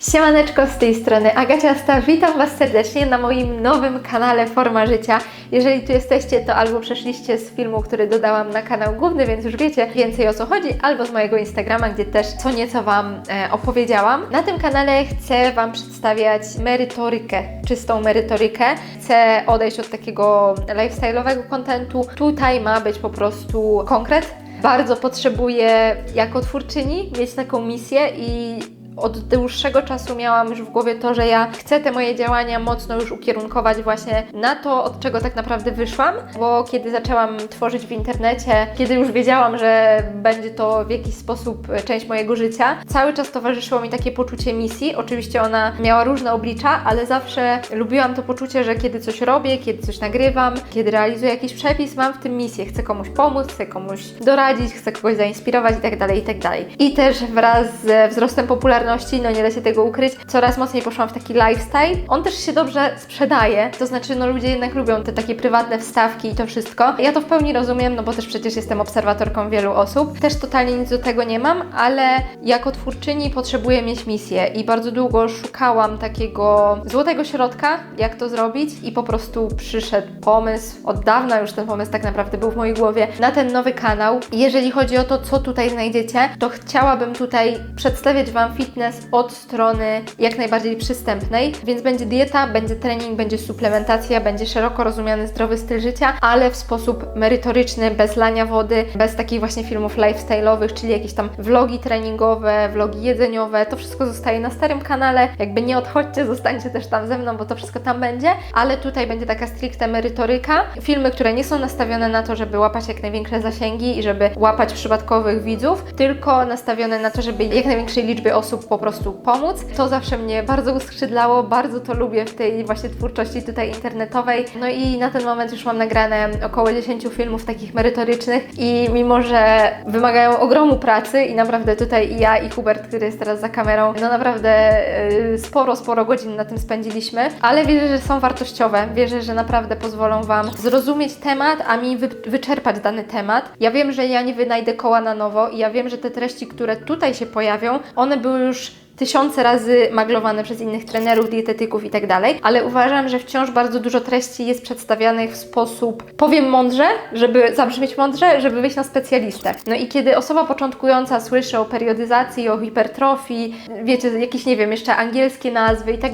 Siemaneczko, z tej strony Agaciasta, witam Was serdecznie na moim nowym kanale Forma Życia. Jeżeli tu jesteście, to albo przeszliście z filmu, który dodałam na kanał główny, więc już wiecie więcej o co chodzi, albo z mojego Instagrama, gdzie też co nieco Wam e, opowiedziałam. Na tym kanale chcę Wam przedstawiać merytorykę, czystą merytorykę. Chcę odejść od takiego lifestyle'owego kontentu. Tutaj ma być po prostu konkret. Bardzo potrzebuję jako twórczyni mieć taką misję i od dłuższego czasu miałam już w głowie to, że ja chcę te moje działania mocno już ukierunkować właśnie na to, od czego tak naprawdę wyszłam, bo kiedy zaczęłam tworzyć w internecie, kiedy już wiedziałam, że będzie to w jakiś sposób część mojego życia, cały czas towarzyszyło mi takie poczucie misji. Oczywiście ona miała różne oblicza, ale zawsze lubiłam to poczucie, że kiedy coś robię, kiedy coś nagrywam, kiedy realizuję jakiś przepis, mam w tym misję. Chcę komuś pomóc, chcę komuś doradzić, chcę kogoś zainspirować i tak dalej, i tak. I też wraz ze wzrostem popularności, no nie da się tego ukryć, coraz mocniej poszłam w taki lifestyle. On też się dobrze sprzedaje, to znaczy no ludzie jednak lubią te takie prywatne wstawki i to wszystko. Ja to w pełni rozumiem, no bo też przecież jestem obserwatorką wielu osób. Też totalnie nic do tego nie mam, ale jako twórczyni potrzebuję mieć misję i bardzo długo szukałam takiego złotego środka, jak to zrobić i po prostu przyszedł pomysł, od dawna już ten pomysł tak naprawdę był w mojej głowie, na ten nowy kanał. Jeżeli chodzi o to, co tutaj znajdziecie, to chciałabym tutaj przedstawiać Wam fitness od strony jak najbardziej przystępnej, więc będzie dieta, będzie trening, będzie suplementacja, będzie szeroko rozumiany zdrowy styl życia, ale w sposób merytoryczny, bez lania wody, bez takich właśnie filmów lifestyle'owych, czyli jakieś tam vlogi treningowe, vlogi jedzeniowe, to wszystko zostaje na starym kanale, jakby nie odchodźcie, zostańcie też tam ze mną, bo to wszystko tam będzie, ale tutaj będzie taka stricte merytoryka, filmy, które nie są nastawione na to, żeby łapać jak największe zasięgi i żeby łapać przypadkowych widzów, tylko nastawione na to, żeby jak największej liczbie osób po prostu pomóc. To zawsze mnie bardzo uskrzydlało, bardzo to lubię w tej właśnie twórczości tutaj internetowej. No i na ten moment już mam nagrane około 10 filmów takich merytorycznych i mimo, że wymagają ogromu pracy i naprawdę tutaj i ja i Hubert, który jest teraz za kamerą, no naprawdę yy, sporo, sporo godzin na tym spędziliśmy, ale wierzę, że są wartościowe. Wierzę, że naprawdę pozwolą Wam zrozumieć temat, a mi wy wyczerpać dany temat. Ja wiem, że ja nie wynajdę koła na nowo i ja wiem, że te treści, które tutaj się pojawią, one były już tysiące razy maglowane przez innych trenerów, dietetyków i tak ale uważam, że wciąż bardzo dużo treści jest przedstawianych w sposób, powiem mądrze, żeby zabrzmieć mądrze, żeby wyjść na specjalistę. No i kiedy osoba początkująca słyszy o periodyzacji, o hipertrofii, wiecie, jakieś, nie wiem, jeszcze angielskie nazwy i tak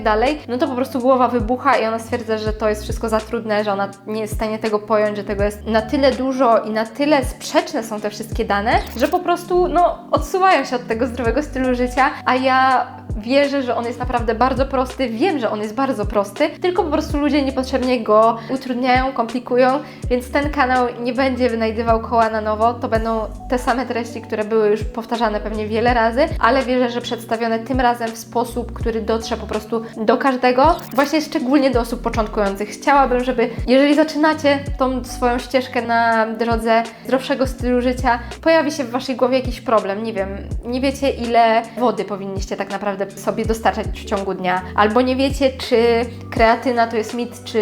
no to po prostu głowa wybucha i ona stwierdza, że to jest wszystko za trudne, że ona nie jest w stanie tego pojąć, że tego jest na tyle dużo i na tyle sprzeczne są te wszystkie dane, że po prostu, no, odsuwają się od tego zdrowego stylu życia, a ja 제가 wierzę, że on jest naprawdę bardzo prosty, wiem, że on jest bardzo prosty, tylko po prostu ludzie niepotrzebnie go utrudniają, komplikują, więc ten kanał nie będzie wynajdywał koła na nowo, to będą te same treści, które były już powtarzane pewnie wiele razy, ale wierzę, że przedstawione tym razem w sposób, który dotrze po prostu do każdego, właśnie szczególnie do osób początkujących. Chciałabym, żeby jeżeli zaczynacie tą swoją ścieżkę na drodze zdrowszego stylu życia, pojawi się w Waszej głowie jakiś problem, nie wiem, nie wiecie ile wody powinniście tak naprawdę sobie dostarczać w ciągu dnia, albo nie wiecie, czy kreatyna to jest mit czy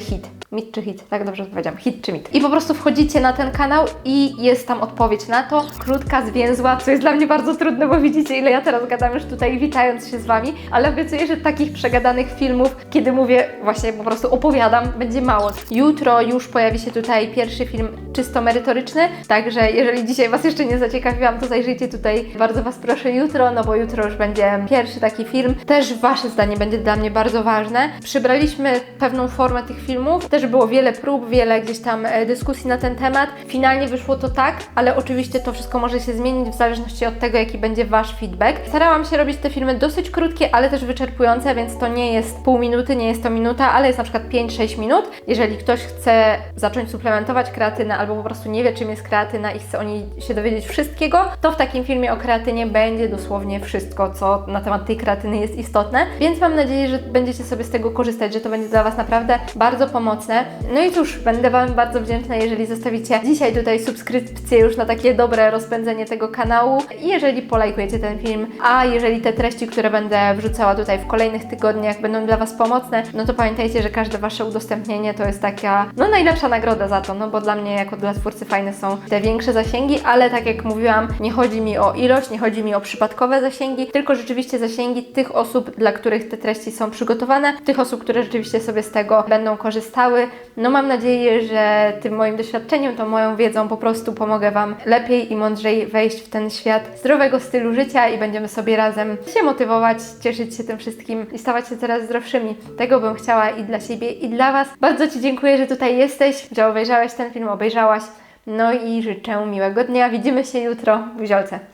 hit. Mit czy hit? Tak dobrze powiedziałam. Hit czy mit. I po prostu wchodzicie na ten kanał i jest tam odpowiedź na to. Krótka, zwięzła, co jest dla mnie bardzo trudne, bo widzicie, ile ja teraz gadam już tutaj, witając się z Wami, ale obiecuję, że takich przegadanych filmów, kiedy mówię, właśnie po prostu opowiadam, będzie mało. Jutro już pojawi się tutaj pierwszy film czysto merytoryczny, także jeżeli dzisiaj Was jeszcze nie zaciekawiłam, to zajrzyjcie tutaj. Bardzo Was proszę jutro, no bo jutro już będzie pierwszy taki film. Też Wasze zdanie będzie dla mnie bardzo ważne. Przybraliśmy pewną formę tych filmów, też było wiele prób, wiele gdzieś tam e, dyskusji na ten temat. Finalnie wyszło to tak, ale oczywiście to wszystko może się zmienić w zależności od tego, jaki będzie Wasz feedback. Starałam się robić te filmy dosyć krótkie, ale też wyczerpujące, więc to nie jest pół minuty, nie jest to minuta, ale jest na przykład 5-6 minut. Jeżeli ktoś chce zacząć suplementować kreatynę albo po prostu nie wie, czym jest kreatyna i chce o niej się dowiedzieć wszystkiego, to w takim filmie o kreatynie będzie dosłownie wszystko, co na temat tej kreatyny jest istotne. Więc mam nadzieję, że będziecie sobie z tego korzystać, że to będzie dla Was naprawdę bardzo pomocne. No i cóż, będę Wam bardzo wdzięczna, jeżeli zostawicie dzisiaj tutaj subskrypcję już na takie dobre rozpędzenie tego kanału i jeżeli polajkujecie ten film, a jeżeli te treści, które będę wrzucała tutaj w kolejnych tygodniach będą dla Was pomocne, no to pamiętajcie, że każde Wasze udostępnienie to jest taka, no najlepsza nagroda za to, no bo dla mnie jako dla twórcy fajne są te większe zasięgi, ale tak jak mówiłam, nie chodzi mi o ilość, nie chodzi mi o przypadkowe zasięgi, tylko rzeczywiście zasięgi tych osób, dla których te treści są przygotowane, tych osób, które rzeczywiście sobie z tego będą korzystały. No mam nadzieję, że tym moim doświadczeniem, tą moją wiedzą po prostu pomogę Wam lepiej i mądrzej wejść w ten świat zdrowego stylu życia i będziemy sobie razem się motywować, cieszyć się tym wszystkim i stawać się coraz zdrowszymi. Tego bym chciała i dla siebie, i dla Was. Bardzo Ci dziękuję, że tutaj jesteś, że obejrzałeś ten film, obejrzałaś. No i życzę miłego dnia. Widzimy się jutro. Buziolce.